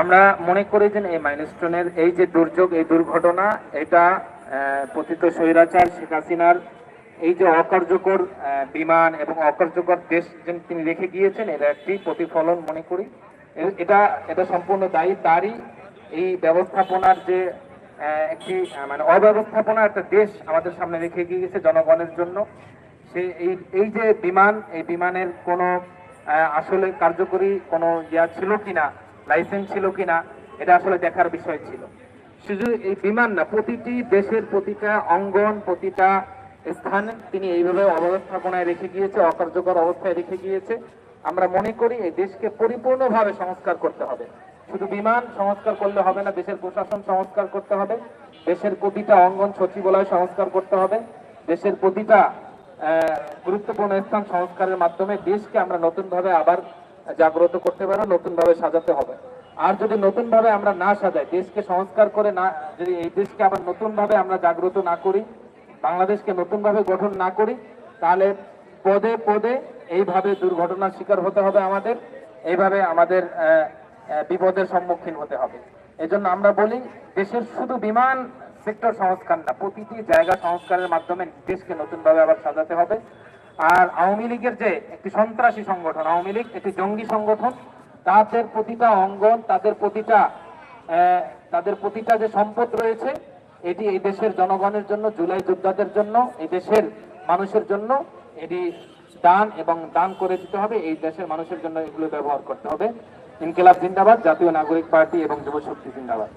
আমরা মনে করি যে এই মাইলস্টোনের এই যে দুর্যোগ, এই দুর্ঘটনা, এটা পতিত স্বৈরাচার শেখ হাসিনার এই যে অকার্যকর বিমান এবং অকার্যকর দেশ যে তিনি রেখে গিয়েছেন, এটা একটি প্রতিফলন মনে করি। এটা এটা সম্পূর্ণ দায়ী, তারই এই ব্যবস্থাপনার যে একটি মানে অব্যবস্থাপনা একটা দেশ আমাদের সামনে রেখে গিয়েছে জনগণের জন্য। সে এই এই যে বিমান, এই বিমানের কোনো আসলে কার্যকরী কোনো ইয়া ছিল কিনা লাইসেন্স ছিল কিনা, এটা আসলে দেখার বিষয় ছিল। শুধু এই বিমান না, প্রতিটি দেশের প্রতিটা অঙ্গন, প্রতিটা স্থান তিনি এইভাবে অব্যবস্থাপনায় রেখে গিয়েছে, অকার্যকর অবস্থায় রেখে গিয়েছে। আমরা মনে করি এই দেশকে পরিপূর্ণভাবে সংস্কার করতে হবে। শুধু বিমান সংস্কার করলে হবে না, দেশের প্রশাসন সংস্কার করতে হবে, দেশের প্রতিটা অঙ্গন সচিবালয় সংস্কার করতে হবে, দেশের প্রতিটা গুরুত্বপূর্ণ স্থান সংস্কারের মাধ্যমে দেশকে আমরা নতুনভাবে আবার জাগ্রত করতে পারব নতুনভাবে সাজাতে হবে। আর যদি নতুনভাবে আমরা না সাজাই, দেশকে সংস্কার করে না, যদি এই দেশকে আবার নতুনভাবে আমরা জাগ্রত না করি, বাংলাদেশকে নতুনভাবে গঠন না করি, তাহলে পদে পদে এইভাবে দুর্ঘটনার শিকার হতে হবে আমাদের, এইভাবে আমাদের বিপদের সম্মুখীন হতে হবে। এজন্য আমরা বলি, দেশের শুধু বিমান সেক্টর সংস্কার না, প্রতিটি জায়গা সংস্কারের মাধ্যমে দেশকে নতুনভাবে আবার সাজাতে হবে। আর আওয়ামী লীগের যে একটি সন্ত্রাসী সংগঠন, আওয়ামী লীগ একটি জঙ্গি সংগঠন, তাদের প্রতিটা অঙ্গন, তাদের প্রতিটা তাদের প্রতিটা যে সম্পদ রয়েছে, এটি এই দেশের জনগণের জন্য, জুলাই যোদ্ধাদের জন্য, এই দেশের মানুষের জন্য, এটি দান এবং দান করে দিতে হবে, এই দেশের মানুষের জন্য এগুলো ব্যবহার করতে হবে। ইনকিলাব জিন্দাবাদ, জাতীয় নাগরিক পার্টি এবং যুবশক্তি জিন্দাবাদ।